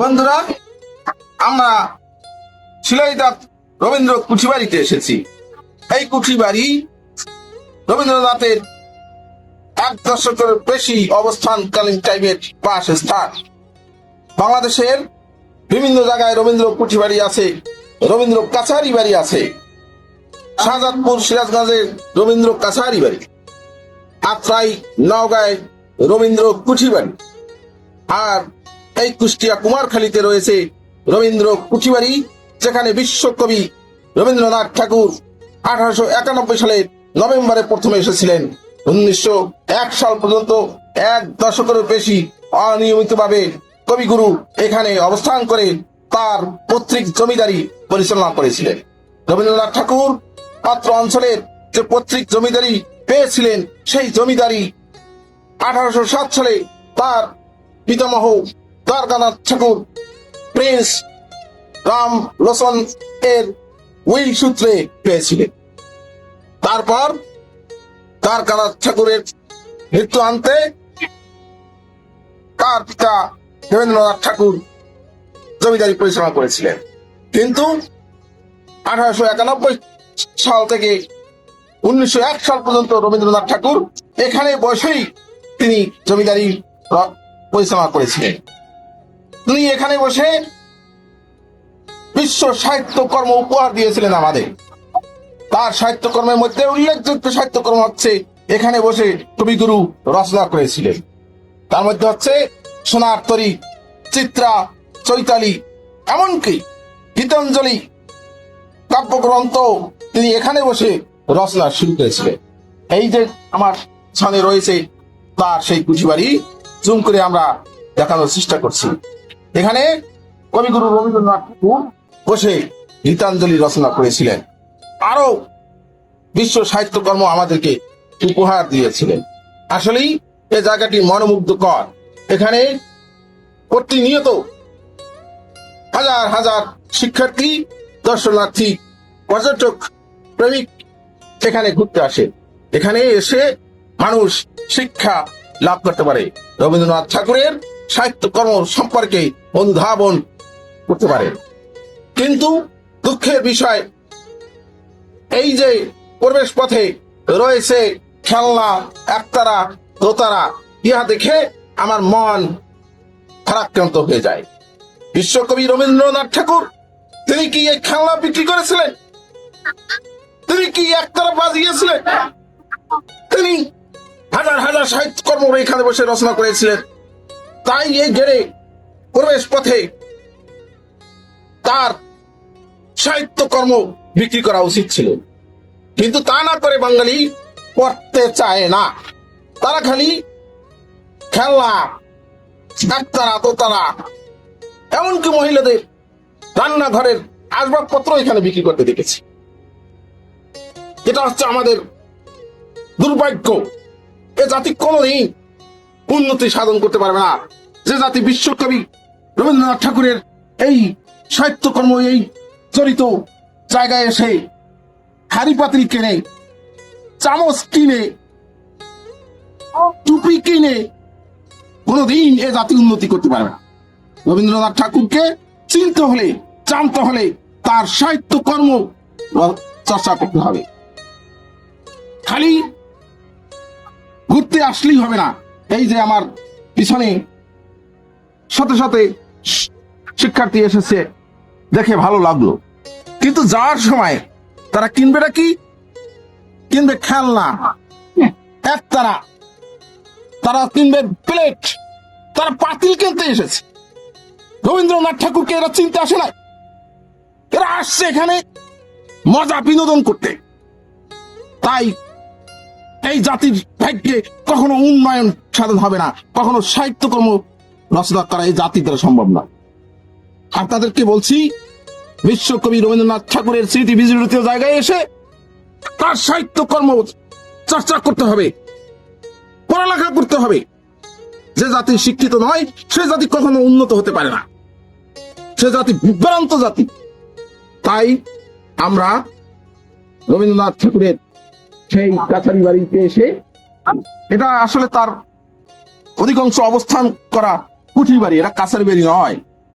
বন্ধুরা, আমরা শিলাইদাত রবীন্দ্র কুঠিবাড়িতে এসেছি। এই কুঠিবাড়ি রবীন্দ্রনাথের এক দশকের বেশি অবস্থানকালীন টাইমের বাসস্থান। বাংলাদেশের বিভিন্ন জায়গায় রবীন্দ্র কুঠিবাড়ি আছে, রবীন্দ্র কাছারি বাড়ি আছে। শাহজাদপুর সিরাজগঞ্জের রবীন্দ্র কাছারি বাড়ি। আত্রাই নওগাঁয় রবীন্দ্র কুঠিবাড়ি। আর এই কুষ্টিয়া কুমারখালীতে রয়েছে রবীন্দ্র কুঠিবাড়ি যেখানে বিশ্বকবি রবীন্দ্রনাথ ঠাকুর আঠারোশো একানব্বই সালে নভেম্বরে প্রথমে এসেছিলেন। উনিশশো এক সাল পর্যন্ত এক দশকেরও বেশি অনিয়মিতভাবে কবিগুরু এখানে অবস্থান করে তার পৈতৃক জমিদারি পরিচালনা করেছিলেন। রবীন্দ্রনাথ ঠাকুর পাত্র অঞ্চলের যে পৈতৃক জমিদারি পেয়েছিলেন, সেই জমিদারি আঠারোশো সাত সালে তার পিতামহ দ্বারকানাথ ঠাকুর, প্রিন্স রাম লোসন এর উইল সূত্রে পেয়েছিলেন। তারপর দ্বারকানাথ ঠাকুরের মৃত্যু আনতে তার পিতা দেবেন্দ্রনাথ ঠাকুর জমিদারি পরিচালনা করেছিলেন। কিন্তু আঠারোশো একানব্বই সাল থেকে উনিশশো এক সাল পর্যন্ত রবীন্দ্রনাথ ঠাকুর এখানে বসেই তিনি জমিদারি পরিচালনা করেছিলেন। তিনি এখানে বসে বিশ্ব সাহিত্য কর্ম উপহার দিয়েছিলেন আমাদের। তার সাহিত্যকর্মের মধ্যে উল্লেখযোগ্য সাহিত্যকর্ম হচ্ছে, এখানে বসে কবিগুরু রচনা করেছিলেন। তার মধ্যে হচ্ছে সোনার তরী, চিত্রা, চৈতালি, এমনকি গীতাঞ্জলি, কাব্যগ্রন্থ তিনি এখানে বসে রচনা শুরু করেছিলেন। এই যে আমার সামনে রয়েছে তার সেই কুচিবাড়ি, জুম করে আমরা দেখানোর চেষ্টা করছি। এখানে কবিগুরু রবীন্দ্রনাথ ঠাকুর বসে গীতাঞ্জলি রচনা করেছিলেন। আরও বিশ্ব সাহিত্যকর্ম আমাদেরকে উপহার দিয়েছিলেন। আসলেই এ জায়গাটি মনোমুগ্ধকর। এখানে প্রতিনিয়ত হাজার হাজার শিক্ষার্থী, দর্শনার্থী, পর্যটক, প্রেমিক এখানে ঘুরতে আসে। এখানে এসে মানুষ শিক্ষা লাভ করতে পারে। রবীন্দ্রনাথ ঠাকুরের সাহিত্যকর্ম সম্পর্কে অনুধাবন করতে পারে। কিন্তু দুঃখের বিষয়, এই যে প্রবেশ পথে রয়েছে খেলনা, একতারা, দোতারা, ইহা দেখে আমার মন ফারাক্রান্ত হয়ে যায়। বিশ্বকবি রবীন্দ্রনাথ ঠাকুর, তিনি কি এই খেলনা বিক্রি করেছিলেন? তিনি কি একতারা বাজিয়েছিলেন? তিনি হাজার হাজার সাহিত্যকর্ম এখানে বসে রচনা করেছিলেন। তাই এই গেড়ে প্রবেশ পথে তার সাহিত্যকর্ম বিক্রি করা উচিত ছিল। কিন্তু তা না করে বাঙালি করতে চায় না। তারা খালি খেলনা একতারা দোতারা এমনকি মহিলাদের রান্নাঘরের আসবাবপত্র এখানে বিক্রি করতে দেখেছি। এটা হচ্ছে আমাদের দুর্ভাগ্য। এ জাতি কোনোদিন উন্নতি সাধন করতে পারবে না। যে জাতি বিশ্বকবি রবীন্দ্রনাথ ঠাকুরের এই সাহিত্যকর্ম, এই চরিত জায়গায় এসে হাড়ি পাতিল কিনে, চামচ কিনে, টুপি কিনে, কোনোদিন এ জাতি উন্নতি করতে পারবে না। রবীন্দ্রনাথ ঠাকুরকে চিনতে হলে, জানতে হলে তার সাহিত্য কর্ম চর্চা করতে হবে। খালি ঘুরতে আসলেই হবে না। এই যে আমার পিছনে সাথে সাথে শিক্ষার্থী এসেছে, দেখে ভালো লাগল। কিন্তু যাওয়ার সময় তারা কিনবেটা কি? কিনবে খেলনা একতারা তারা। কিনবে প্লেট, তারা পাতিল কিনতে এসেছে। রবীন্দ্রনাথ ঠাকুরকে এরা চিনতে আসে না এরা আসছে এখানে মজা বিনোদন করতে। তাই এই জাতির ভাগ্যে কখনো উন্নয়ন সাধন হবে না, কখনো সাহিত্যকর্ম রচনা করা এই জাতির দ্বারা সম্ভব না। আপনাদেরকে বলছি, বিশ্বকবি রবীন্দ্রনাথ ঠাকুরের স্মৃতি বিজড়িত জায়গায় এসে তার সাহিত্যকর্ম চর্চা করতে হবে, পড়ালেখা করতে হবে। যে জাতি শিক্ষিত নয়, সে জাতি কখনো উন্নত হতে পারে না। সে জাতি বিভ্রান্ত জাতি। তাই আমরা রবীন্দ্রনাথ ঠাকুরের সেই কাছারি বাড়িতে এসে এটা আসলে তার অধিকাংশ অবস্থান করা কুঠি বাড়ি, এটা কাছারি বাড়ি নয়।